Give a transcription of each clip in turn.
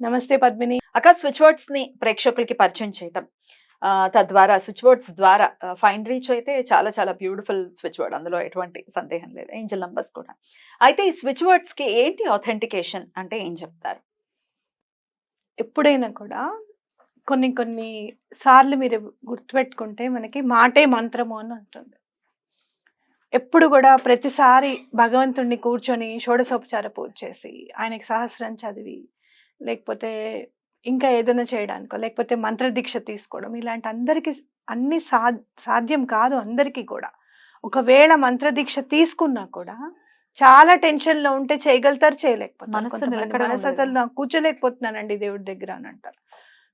నమస్తే పద్మిని. అక్క స్విచ్ వర్డ్స్ని ప్రేక్షకులకి పరిచయం చేయటం. తద్వారా స్విచ్ బోర్డ్స్ ద్వారా ఫైన్ రీచ్ అయితే చాలా చాలా బ్యూటిఫుల్ స్విచ్ బోర్డ్. అందులో ఎటువంటి సందేహం లేదు. ఏంజల్ నంబర్స్ కూడా. అయితే ఈ స్విచ్ వర్డ్స్కి ఏంటి ఆథెంటికేషన్ అంటే ఏం చెప్తారు? ఎప్పుడైనా కూడా కొన్ని కొన్ని సార్లు మీరు గుర్తుపెట్టుకుంటే మనకి మాటే మంత్రము అని అంటుంది. ఎప్పుడు కూడా ప్రతిసారి భగవంతుణ్ణి కూర్చొని షోడశోపచార పూజ చేసి ఆయనకి సహస్రం చదివి లేకపోతే ఇంకా ఏదైనా చేయడానికో లేకపోతే మంత్రదీక్ష తీసుకోవడం ఇలాంటి అందరికీ అన్ని సా సాధ్యం కాదు అందరికీ కూడా. ఒకవేళ మంత్రదీక్ష తీసుకున్నా కూడా చాలా టెన్షన్లో ఉంటే చేయగలుగుతారు చేయలేకపోతారు. నాకు కూర్చోలేకపోతున్నానండి దేవుడి దగ్గర అని అంటారు.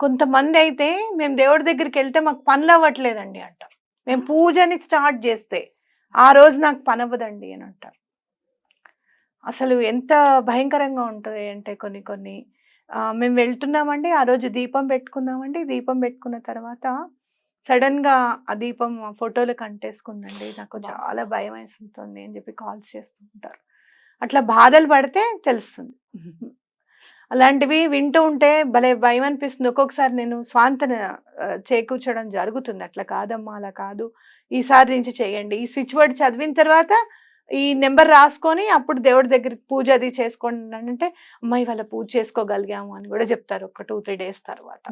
కొంతమంది అయితే మేము దేవుడి దగ్గరికి వెళ్తే మాకు పనులు అవ్వట్లేదండి అంటారు. మేము పూజని స్టార్ట్ చేస్తే ఆ రోజు నాకు పని అవ్వదండి అని అంటారు. అసలు ఎంత భయంకరంగా ఉంటుంది అంటే కొన్ని కొన్ని మేము వెళ్తున్నామండి. ఆ రోజు దీపం పెట్టుకున్నామండి. దీపం పెట్టుకున్న తర్వాత సడన్గా ఆ దీపం ఆ ఫోటోలకు అంటేసుకుందండి నాకు. చాలా భయం వేస్తుంది అని చెప్పి కాల్స్ చేస్తూ ఉంటారు. అట్లా బాధలు పడితే తెలుస్తుంది. అలాంటివి వింటూ ఉంటే భలే భయం అనిపిస్తుంది. ఒక్కొక్కసారి నేను స్వాంతన చేకూర్చడం జరుగుతుంది. అట్లా కాదమ్మా అలా కాదు. ఈసారి నుంచి చేయండి. ఈ స్విచ్ వర్డ్ చదివిన తర్వాత ఈ నెంబర్ రాసుకొని అప్పుడు దేవుడి దగ్గరికి పూజ అది చేసుకోండి అంటే అమ్మాయి వాళ్ళ పూజ చేసుకోగలిగాము అని కూడా చెప్తారు ఒక టూ త్రీ డేస్ తర్వాత.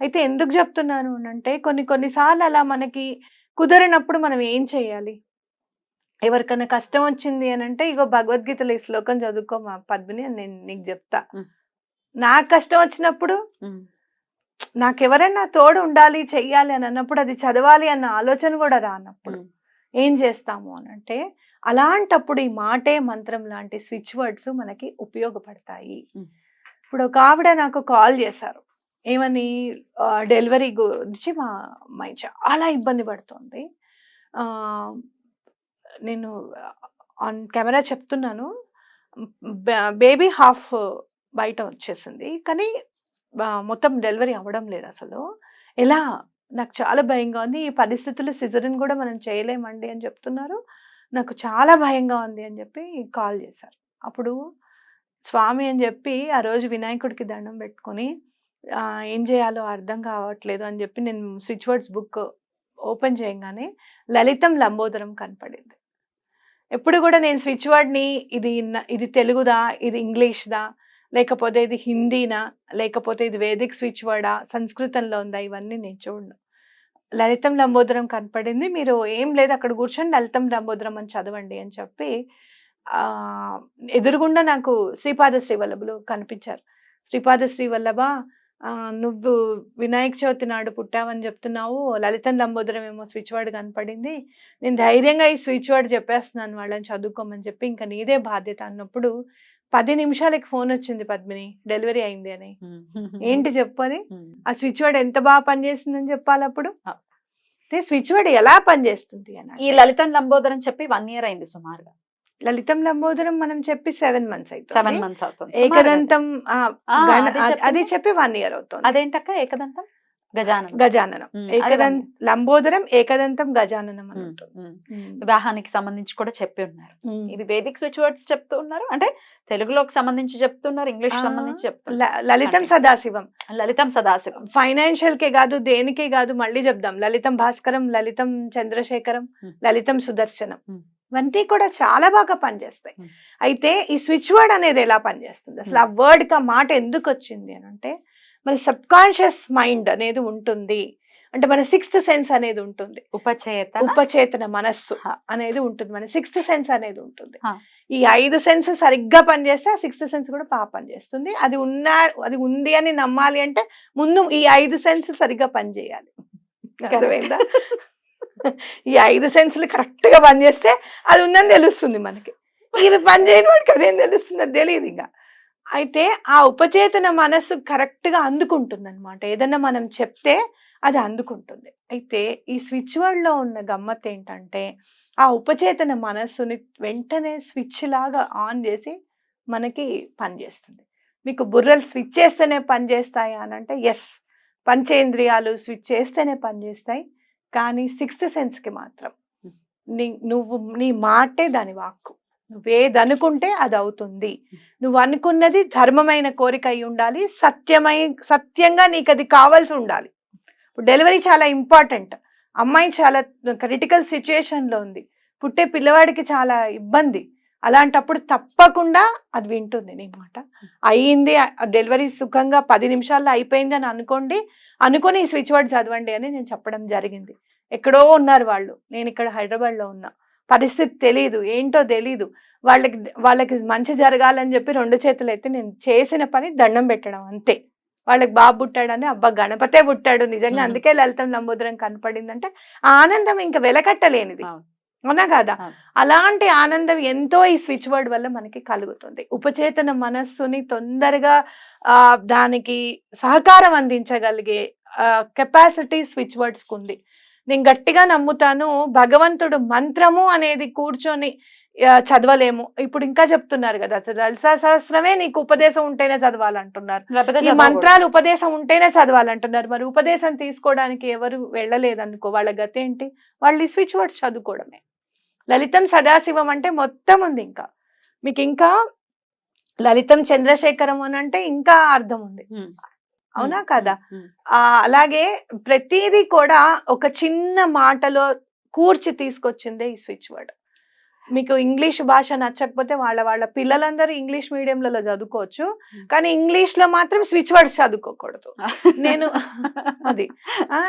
అయితే ఎందుకు చెప్తున్నాను అంటే కొన్ని కొన్నిసార్లు అలా మనకి కుదరనప్పుడు మనం ఏం చేయాలి? ఎవరికైనా కష్టం వచ్చింది అని అంటే ఇగో భగవద్గీతలో ఈ శ్లోకం చదువుకో మా పద్మిని అని నేను నీకు చెప్తా. నాకు కష్టం వచ్చినప్పుడు నాకెవరైనా తోడు ఉండాలి చెయ్యాలి అని అన్నప్పుడు అది చదవాలి అన్న ఆలోచన కూడా రానప్పుడు. ఏం చేస్తాము అని అంటే అలాంటప్పుడు ఈ మాటే మంత్రం లాంటి స్విచ్ వర్డ్స్ మనకి ఉపయోగపడతాయి. ఇప్పుడు ఒక ఆవిడ నాకు కాల్ చేశారు. ఏమని డెలివరీ గురించి మా అమ్మాయి చాలా ఇబ్బంది పడుతుంది. నేను ఆన్ కెమెరా చెప్తున్నాను. బేబీ హాఫ్ బయట వచ్చేసింది. కానీ మొత్తం డెలివరీ అవ్వడం లేదు అసలు. ఎలా? నాకు చాలా భయంగా ఉంది. ఈ పరిస్థితుల్లో సిజరిన్ కూడా మనం చేయలేమండి అని చెప్తున్నారు. నాకు చాలా భయంగా ఉంది అని చెప్పి కాల్ చేశారు. అప్పుడు స్వామి అని చెప్పి ఆ రోజు వినాయకుడికి దండం పెట్టుకొని ఏం చేయాలో అర్థం కావట్లేదు అని చెప్పి నేను స్విచ్ వర్డ్స్ బుక్ ఓపెన్ చేయగానే లలితం లంబోదరం కనపడింది. ఎప్పుడు కూడా నేను స్విచ్ వర్డ్ని ఇది ఇది తెలుగుదా ఇది ఇంగ్లీష్దా లేకపోతే ఇది హిందీనా లేకపోతే ఇది వేదిక్ స్విచ్ వర్డా సంస్కృతంలో ఉందా ఇవన్నీ నేను చూడను. లలితం లంబోదరం కనపడింది. మీరు ఏం లేదు అక్కడ కూర్చొని లలితం లంబోదరం అని చదవండి అని చెప్పి ఎదురుగుండా నాకు శ్రీపాద శ్రీవల్లభులు కనిపించారు. శ్రీపాద శ్రీవల్లభ నువ్వు వినాయక చవితి నాడు పుట్టావని చెప్తున్నావు. లలితం లంబోదరం ఏమో స్విచ్ వర్డ్ కనపడింది. నేను ధైర్యంగా ఈ స్విచ్ వర్డ్ చెప్పేస్తున్నాను వాళ్ళని చదువుకోమని చెప్పి ఇంకా నీదే బాధ్యత అన్నప్పుడు పది నిమిషాలకి ఫోన్ వచ్చింది పద్మిని. డెలివరీ అయింది అని. ఏంటి చెప్పని ఆ స్విచ్ వర్డ్ ఎంత బాగా పనిచేస్తుందని చెప్పాలి అప్పుడు? స్విచ్ వర్డ్ ఎలా పనిచేస్తుంది అని ఈ లలితన్ లంబోదరం చెప్పి వన్ ఇయర్ అయింది సుమారుగా. లలితం లంబోదరం మనం చెప్పి సెవెన్ మంత్స్ సెవెన్ అవుతుంది మంత్స్ అవుతుంది. ఏకదంతం అది. చెప్పి వన్ ఇయర్ అవుతుంది. అదేంటక్క ఏకదంతం? గజానం గజాననం. ఉమ్, అది ఏకదం one- లంబోదరం ఏకదంతం గజాననం అని. వివాహానికి సంబంధించి కూడా చెప్పి ఉన్నారు. ఇది వేదిక్ స్విచ్ వర్డ్స్ చెప్తూ ఉన్నారు. అంటే తెలుగులోకి సంబంధించి చెప్తున్నారు ఇంగ్లీష్ సంబంధించి చెప్తున్నారు లలితం సదాశివం. లలితం సదాశివం. ఫైనాన్షియల్ కే కాదు దేనికే కాదు మళ్ళీ చెప్దాం. లలితం భాస్కరం లలితం చంద్రశేఖరం. లలితం సుదర్శనం. ఇవన్నీ కూడా చాలా బాగా పనిచేస్తాయి. అయితే ఈ స్విచ్ వర్డ్ అనేది ఎలా పనిచేస్తుంది? అసలు ఆ వర్డ్కి ఆ మాట ఎందుకు వచ్చింది అని అంటే మన సబ్ కాన్షియస్ మైండ్ అనేది ఉంటుంది. అంటే మన సిక్స్త్ సెన్స్ అనేది ఉంటుంది. ఉపచేత. ఉపచేతన మనస్సు. అనేది ఉంటుంది. మన సిక్స్త్ సెన్స్ అనేది ఉంటుంది. ఈ ఐదు సెన్స్ సరిగ్గా పనిచేస్తే ఆ సిక్స్త్ సెన్స్ కూడా బాగా పనిచేస్తుంది. అది ఉన్న అది ఉంది అని నమ్మాలి అంటే ముందు ఈ ఐదు సెన్స్ సరిగ్గా పనిచేయాలి. అర్థమైందా? ఈ ఐదు సెన్స్లు కరెక్ట్గా పనిచేస్తే అది ఉందని తెలుస్తుంది మనకి. ఇవి పని చేయని వాడికి అదేం తెలుస్తుంది? అది తెలియదు ఇంకా. అయితే ఆ ఉపచేతన మనస్సు కరెక్ట్గా అందుకుంటుంది అనమాట ఏదన్నా మనం చెప్తే అది అందుకుంటుంది. అయితే ఈ స్విచ్ వర్డ్లో ఉన్న గమ్మత్ ఏంటంటే ఆ ఉపచేతన మనస్సుని వెంటనే స్విచ్ లాగా ఆన్ చేసి మనకి పనిచేస్తుంది మీకు బుర్రలు స్విచ్ చేస్తేనే పనిచేస్తాయా అని అంటే ఎస్ పంచేంద్రియాలు స్విచ్ చేస్తేనే పనిచేస్తాయి కానీ సిక్స్త్ సెన్స్కి మాత్రం. నీ నువ్వు నీ మాటే దాని వాక్కు. నువ్వేదనుకుంటే అది అవుతుంది నువ్వు అనుకున్నది ధర్మమైన కోరిక అయి ఉండాలి సత్యమై సత్యంగా నీకు అది కావాల్సి ఉండాలి. ఇప్పుడు డెలివరీ చాలా ఇంపార్టెంట్. అమ్మాయి చాలా క్రిటికల్ సిచ్యుయేషన్లో ఉంది. పుట్టే పిల్లవాడికి చాలా ఇబ్బంది. అలాంటప్పుడు తప్పకుండా అది వింటుంది నీ మాట. అయ్యింది డెలివరీ సుఖంగా పది నిమిషాల్లో అయిపోయింది అని అనుకోండి అనుకొని ఈ స్విచ్ వర్డ్ చదవండి అని నేను చెప్పడం జరిగింది. ఎక్కడో ఉన్నారు వాళ్ళు. నేను ఇక్కడ హైదరాబాద్లో ఉన్నా. పరిస్థితి తెలియదు ఏంటో తెలీదు వాళ్ళకి వాళ్ళకి మంచి జరగాలని చెప్పి రెండు చేతులు అయితే నేను చేసిన పని దండం పెట్టడం అంతే వాళ్ళకి బాబు పుట్టాడని అబ్బా గణపతే పుట్టాడు నిజంగా. అందుకే లలితం లంబోదరం కనపడిందంటే ఆ ఆనందం ఇంకా వెలకట్టలేనిది అవును. కాదా. అలాంటి ఆనందం ఎంతో ఈ స్విచ్ వర్డ్ వల్ల మనకి కలుగుతుంది ఉపచేతన మనస్సుని తొందరగా ఆ దానికి సహకారం అందించగలిగే కెపాసిటీ స్విచ్ వర్డ్స్ ఉంది నేను గట్టిగా నమ్ముతాను భగవంతుడు మంత్రము అనేది కూర్చొని చదవలేము. ఇప్పుడు ఇంకా చెప్తున్నారు కదా అసలు లలితా సహస్రమే నీకు ఉపదేశం ఉంటేనే చదవాలంటున్నారు. ఈ. మంత్రాలు ఉపదేశం ఉంటేనే చదవాలంటున్నారు. మరి ఉపదేశం తీసుకోవడానికి ఎవరు వెళ్ళలేదనుకో వాళ్ళ గతి ఏంటి? వాళ్ళు ఈ స్విచ్ వర్డ్స్ చదువుకోవడమే. లలితం సదాశివం అంటే మొత్తం ఉంది ఇంకా. మీకు ఇంకా లలితం చంద్రశేఖరం అని అంటే ఇంకా అర్థం ఉంది. అవునా. కదా? అలాగే ప్రతిదీ కూడా ఒక చిన్న మాటలో కూర్చి తీసుకొచ్చిందే ఈ స్విచ్ వర్డ్. మీకు ఇంగ్లీష్ భాష నచ్చకపోతే వాళ్ళ వాళ్ళ పిల్లలందరూ ఇంగ్లీష్ మీడియంలలో చదువుకోవచ్చు. కానీ ఇంగ్లీష్లో మాత్రం స్విచ్ వర్డ్స్ చదువుకోకూడదు. నేను అది.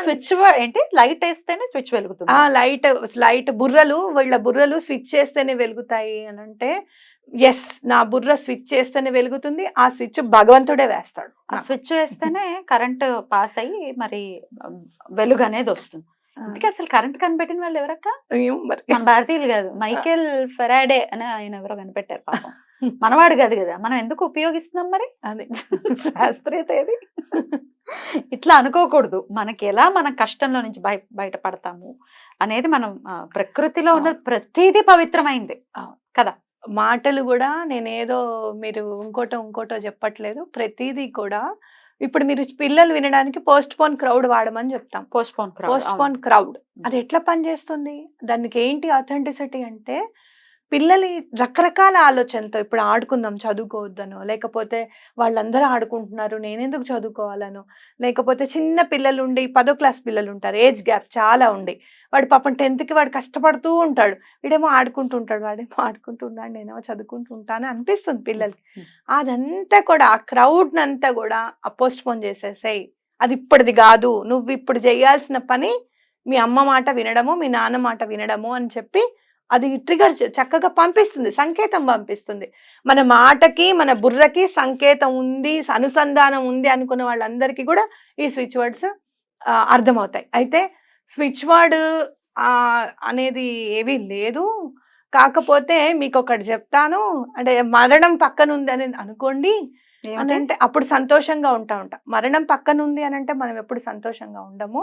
స్విచ్ వర్డ్ ఏంటి? లైట్ వేస్తేనే స్విచ్ వెలుగుతుంది ఆ లైట్ లైట్ బుర్రలు వీళ్ళ బుర్రలు స్విచ్ చేస్తేనే వెలుగుతాయి అని అంటే ఎస్ నా బుర్ర స్విచ్ చేస్తేనే వెలుగుతుంది ఆ స్విచ్ భగవంతుడే వేస్తాడు. ఆ స్విచ్ వేస్తేనే కరెంట్ పాస్ అయ్యి మరి వెలుగు అనేది వస్తుంది. అందుకే అసలు కరెంట్ కనిపెట్టిన వాళ్ళు ఎవరక్క. మన భారతీయులు కాదు మైకేల్ ఫెరాడే అని ఆయన ఎవరో కనిపెట్టారు పాపం. మనవాడు కాదు కదా మనం ఎందుకు ఉపయోగిస్తున్నాం మరి? అదే. శాస్త్రీయత ఏది? ఇట్లా అనుకోకూడదు. మనకి ఎలా మన కష్టంలో నుంచి బయ బయటపడతాము అనేది మనం ప్రకృతిలో ఉన్న ప్రతిదీ పవిత్రమైంది. కదా? మాటలు కూడా నేనేదో మీరు ఇంకోటో ఇంకోటో చెప్పట్లేదు ప్రతిదీ కూడా ఇప్పుడు మీరు పిల్లలు వినడానికి పోస్ట్ పోన్ క్రౌడ్ వాడమని చెప్తాం postpone postpone crowd. అది ఎట్లా పనిచేస్తుంది దానికి ఏంటి అథెంటిసిటీ అంటే పిల్లలు రకరకాల ఆలోచనతో ఇప్పుడు ఆడుకుందాం చదువుకోవద్దనో లేకపోతే వాళ్ళందరూ ఆడుకుంటున్నారు నేనెందుకు చదువుకోవాలనో? లేకపోతే చిన్న పిల్లలు ఉండి పదో క్లాస్ పిల్లలు ఉంటారు ఏజ్ గ్యాప్ చాలా ఉండి వాడు పాపం టెన్త్కి వాడు కష్టపడుతూ ఉంటాడు. వీడేమో ఆడుకుంటూ ఉంటాడు వాడేమో ఆడుకుంటున్నాడు నేనేమో చదువుకుంటూ ఉంటాను అనిపిస్తుంది పిల్లలకి. అదంతా కూడా ఆ క్రౌడ్ అంతా కూడా పోస్ట్ పోన్ చేసేసాయి. అది ఇప్పటిది కాదు నువ్వు ఇప్పుడు చేయాల్సిన పని మీ అమ్మ మాట వినడము మీ నాన్న మాట వినడము అని చెప్పి అది ట్రిగర్ చక్కగా పంపిస్తుంది సంకేతం పంపిస్తుంది. మన మాటకి మన బుర్రకి సంకేతం ఉంది అనుసంధానం ఉంది అనుకున్న వాళ్ళందరికీ కూడా ఈ స్విచ్ వర్డ్స్ అర్థమవుతాయి. అయితే స్విచ్ వర్డ్ అనేది ఏమీ లేదు. కాకపోతే మీకు ఒకటి చెప్తాను. అంటే మరణం పక్కన ఉంది అని అనుకోండి అని? అంటే అప్పుడు సంతోషంగా ఉంటా ఉంటా మరణం పక్కన ఉంది అని అంటే మనం ఎప్పుడు సంతోషంగా ఉండము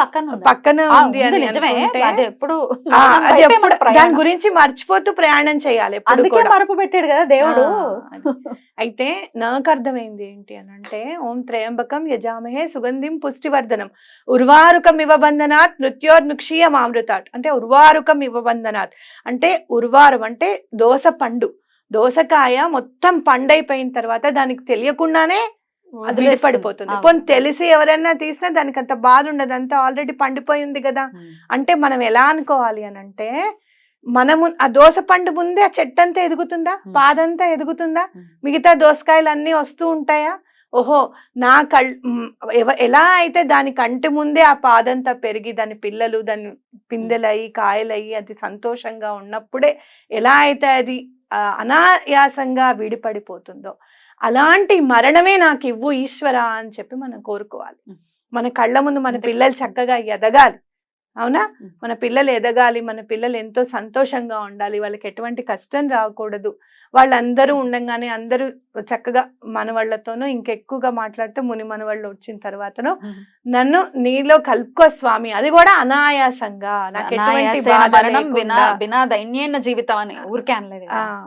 పక్కన ఉందా? అని ఎప్పుడు. దాని గురించి మర్చిపోతూ ప్రయాణం చేయాలి అందుకే మరపు పెట్టాడు కదా దేవుడు. అయితే నాకు అర్థమైంది ఏంటి అని అంటే ఓం త్రయంబకం యజామహే సుగంధిం పుష్టివర్ధనం ఉర్వారుకం ఇవబంధనాత్ మృత్యోర్ముక్షీయ మామృతాత్ అంటే ఉర్వారుకం ఇవబంధనాత్ అంటే ఉర్వారం అంటే దోస పండు దోసకాయ మొత్తం పండైపోయిన తర్వాత దానికి తెలియకుండానే అది అవును. పోనీ తెలిసి ఎవరైనా తీసినా దానికి అంత బాధ ఉండదు అంతా ఆల్రెడీ పండిపోయి ఉంది కదా. అంటే మనం ఎలా అనుకోవాలి అని అంటే మనము ఆ దోస పండు ముందే ఆ చెట్టు అంతా ఎదుగుతుందా. పాదంతా ఎదుగుతుందా. మిగతా దోసకాయలు అన్నీ వస్తూ ఉంటాయా ఓహో నా కళ్ ఎలా అయితే దాని కంటి ముందే ఆ పాదంతా పెరిగి దాని పిల్లలు దాని పిందెలయ్యి కాయలయ్యి అది సంతోషంగా ఉన్నప్పుడే ఎలా అయితే అది అనాయాసంగా విడిపడిపోతుందో అలాంటి మరణమే నాకు ఇవ్వు ఈశ్వర అని చెప్పి మనం కోరుకోవాలి. మన కళ్ళ ముందు మన. పిల్లలు చక్కగా ఎదగాలి అవునా. మన పిల్లలు ఎదగాలి మన పిల్లలు ఎంతో సంతోషంగా ఉండాలి వాళ్ళకి ఎటువంటి కష్టం రాకూడదు వాళ్ళందరూ ఉండంగానే అందరూ చక్కగా మనవాళ్ళతోనూ ఇంకెక్కువగా మాట్లాడితే ముని మనవాళ్ళు వచ్చిన తర్వాతను నన్ను నీలో కలుపుకో స్వామి అది కూడా అనాయాసంగా నాకు ఎటువంటి జీవితం అని ఊరికే.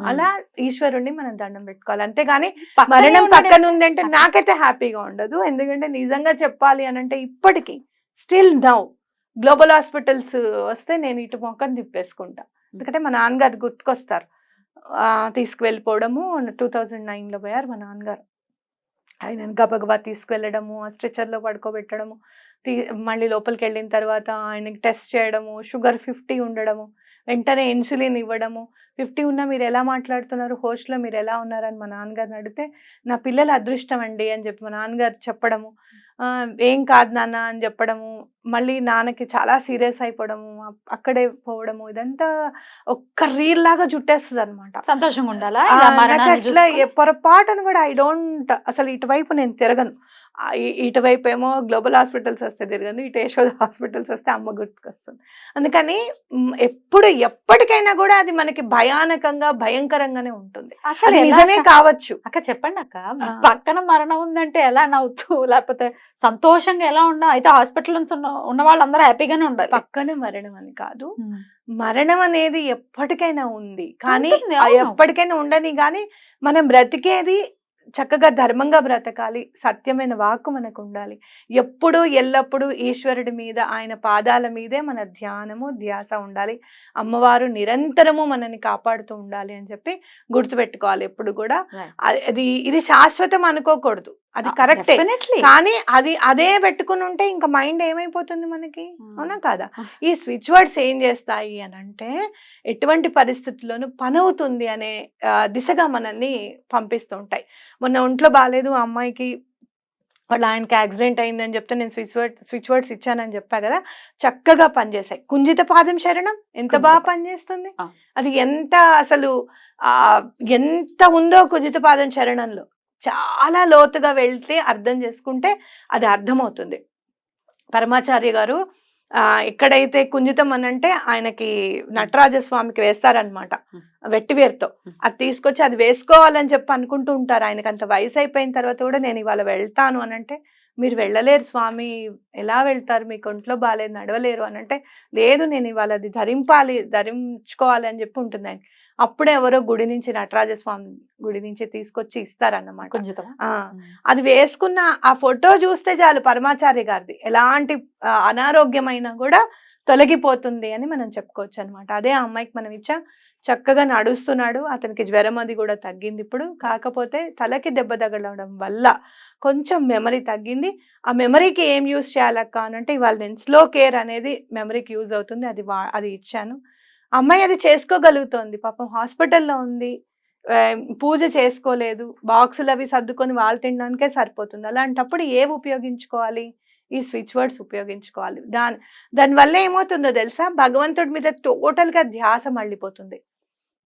అలా ఈశ్వరుణ్ణి మనం దండం పెట్టుకోవాలి అంతేగాని మరణం. పక్కన ఉందంటే అక్కడ. నాకైతే హ్యాపీగా ఉండదు ఎందుకంటే నిజంగా చెప్పాలి అని అంటే ఇప్పటికీ స్టిల్ నౌ గ్లోబల్ హాస్పిటల్స్ వస్తే నేను ఇటు మొక్కని తిప్పేసుకుంటా. ఎందుకంటే మా నాన్నగారు గుర్తుకొస్తారు. తీసుకువెళ్ళిపోవడము టూ థౌజండ్ నైన్లో పోయారు మా నాన్నగారు. ఆయన గబగబా తీసుకువెళ్ళడము ఆ స్ట్రెచర్లో పడుకోబెట్టడము తీ మళ్ళీ లోపలికి వెళ్ళిన తర్వాత ఆయనకి టెస్ట్ చేయడము షుగర్ ఫిఫ్టీ ఉండడము వెంటనే ఇన్సులిన్ ఇవ్వడము. ఫిఫ్టీ ఉన్నా మీరు ఎలా మాట్లాడుతున్నారు హోస్ట్లో మీరు ఎలా ఉన్నారని మా నాన్నగారిని అడిగితే నా పిల్లల అదృష్టం అండి అని చెప్పి మా నాన్నగారు చెప్పడము. "ఆ, ఏం కాదు నాన్న అని చెప్పడము మళ్ళీ నాన్నకి చాలా సీరియస్ అయిపోవడము అక్కడే పోవడము ఇదంతా ఒక్క రీల్ లాగా చుట్టేస్తుంది అనమాట సంతోషంగా ఉండాలా? నాకు అట్లా పొరపాటును కూడా ఐ డోంట్ అసలు ఇటువైపు నేను తిరగను. ఇటువైపు ఏమో గ్లోబల్ హాస్పిటల్స్ వస్తే తిరగను ఇటు యశోద హాస్పిటల్స్ వస్తే అమ్మ గుర్తుకొస్తుంది. అందుకని ఎప్పుడు ఎప్పటికైనా కూడా అది మనకి భయానకంగా భయంకరంగానే ఉంటుంది. అసలు నిజమే? కావచ్చు. అక్క చెప్పండి అక్క. పక్కన మరణం ఉందంటే ఎలా నవ్వుతూ లేకపోతే సంతోషంగా ఎలా ఉన్నా అయితే హాస్పిటల్ ఉన్న ఉన్న వాళ్ళందరూ హ్యాపీగానే ఉండాలి. పక్కన మరణం అని కాదు. మరణం అనేది ఎప్పటికైనా ఉంది. కానీ. ఎప్పటికైనా ఉండని కానీ మనం బ్రతికేది చక్కగా ధర్మంగా బ్రతకాలి. సత్యమైన వాక్కు మనకు ఉండాలి. ఎప్పుడు ఎల్లప్పుడూ ఈశ్వరుడి మీద ఆయన పాదాల మీదే మన ధ్యానము ధ్యాస ఉండాలి. అమ్మవారు నిరంతరము మనని కాపాడుతూ ఉండాలి అని చెప్పి గుర్తుపెట్టుకోవాలి ఎప్పుడు కూడా. అది ఇది శాశ్వతం అనుకోకూడదు. అది కరెక్టే. కానీ అది అదే పెట్టుకుని ఉంటే ఇంకా మైండ్ ఏమైపోతుంది మనకి. అవునా కాదా. ఈ స్విచ్ వర్డ్స్ ఏం చేస్తాయి అని అంటే ఎటువంటి పరిస్థితుల్లోనూ పని అవుతుంది అనే దిశగా మనల్ని పంపిస్తూ ఉంటాయి మొన్న ఒంట్లో బాగాలేదు ఆ అమ్మాయికి వాళ్ళ ఆయనకి యాక్సిడెంట్ అయిందని చెప్తే నేను స్విచ్ వర్డ్ స్విచ్ వర్డ్స్ ఇచ్చానని చెప్పా కదా చక్కగా పనిచేశాయి కుంజిత పాదం శరణం ఎంత బాగా. పనిచేస్తుంది. అది ఎంత అసలు ఎంత ఉందో కుంజిత పాదం శరణంలో చాలా లోతుగా వెళ్తే అర్థం చేసుకుంటే అది అర్థమవుతుంది. పరమాచార్య గారు ఆ, ఎక్కడైతే కుంజితం అని అంటే ఆయనకి నటరాజ స్వామికి వేస్తారనమాట. వెట్టివేరుతో. అది తీసుకొచ్చి అది వేసుకోవాలని చెప్పి అనుకుంటూ ఉంటారు. ఆయనకి అంత వయసు అయిపోయిన తర్వాత కూడా నేను ఇవాళ వెళ్తాను అని అంటే మీరు వెళ్ళలేరు స్వామి ఎలా వెళ్తారు? మీకు ఒంట్లో బాగాలేదు నడవలేరు అని అంటే లేదు నేను ఇవాళ అది ధరింపాలి ధరించుకోవాలి అని చెప్పి ఉంటుంది ఆయన అప్పుడే ఎవరో గుడి నుంచి నటరాజ స్వామి గుడి నుంచి తీసుకొచ్చి ఇస్తారన్నమాట. అది వేసుకున్న ఆ ఫోటో చూస్తే చాలు పరమాచార్య గారిది. ఎలాంటి అనారోగ్యమైనా కూడా తొలగిపోతుంది అని మనం చెప్పుకోవచ్చు అనమాట అదే ఆ అమ్మాయికి మనం ఇచ్చాం చక్కగా నడుస్తున్నాడు అతనికి జ్వరం అది కూడా తగ్గింది ఇప్పుడు. కాకపోతే తలకి దెబ్బ తగలడం వల్ల కొంచెం మెమరీ తగ్గింది. ఆ మెమరీకి ఏం యూస్ చేయాలక్క అని అంటే ఇవాళ నేను స్లో కేర్ అనేది మెమరీకి యూజ్ అవుతుంది. అది వా అది ఇచ్చాను. అమ్మాయి అది చేసుకోగలుగుతోంది. పాపం హాస్పిటల్లో ఉంది. పూజ చేసుకోలేదు. బాక్సులు అవి సర్దుకొని వాళ్ళు తినడానికే సరిపోతుంది. అలాంటప్పుడు ఏవి ఉపయోగించుకోవాలి? ఈ స్విచ్ వర్డ్స్ ఉపయోగించుకోవాలి. దాని దానివల్ల ఏమవుతుందో తెలుసా? భగవంతుడి మీద టోటల్గా ధ్యాస మళ్ళీపోతుంది.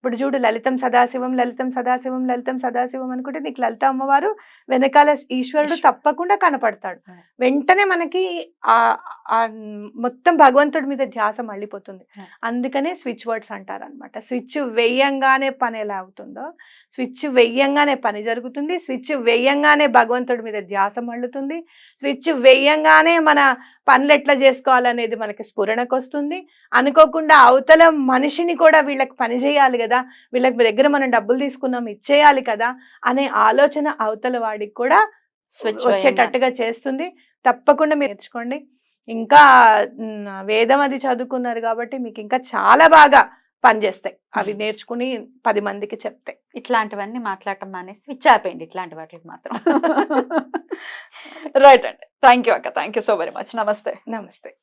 ఇప్పుడు చూడు లలితం సదాశివం లలితం సదాశివం లలితం సదాశివం అనుకుంటే నీకు లలిత అమ్మవారు వెనకాల ఈశ్వరుడు. తప్పకుండా కనపడతాడు. వెంటనే మనకి ఆ మొత్తం భగవంతుడి మీద ధ్యాస మళ్ళీపోతుంది. అందుకనే స్విచ్ వర్డ్స్ అంటారు అనమాట స్విచ్ వెయ్యంగానే పని ఎలా అవుతుందో స్విచ్ వెయ్యంగానే పని జరుగుతుంది స్విచ్ వెయ్యంగానే భగవంతుడి మీద ధ్యాస మళ్ళుతుంది స్విచ్ వెయ్యంగానే మన పనులు ఎట్లా చేసుకోవాలనేది మనకి స్ఫురణకు వస్తుంది అనుకోకుండా అవతల మనిషిని కూడా వీళ్ళకి పని చేయాలి కదా వీళ్ళకి దగ్గర మనం డబ్బులు తీసుకున్నాం ఇచ్చేయాలి కదా అనే ఆలోచన అవతల వాడికి కూడా వచ్చేటట్టుగా చేస్తుంది. తప్పకుండా మీరు నేర్చుకోండి. ఇంకా వేదం అది చదువుకున్నారు కాబట్టి మీకు ఇంకా చాలా బాగా పనిచేస్తాయి అవి నేర్చుకుని పది మందికి చెప్తాయి ఇట్లాంటివన్నీ మాట్లాడటం మానేసి ఇచ్చాపేయండి ఇట్లాంటి వాటికి మాత్రం. రైట్ అండి. థ్యాంక్ యూ అక్క. Thank you so very much. నమస్తే. నమస్తే.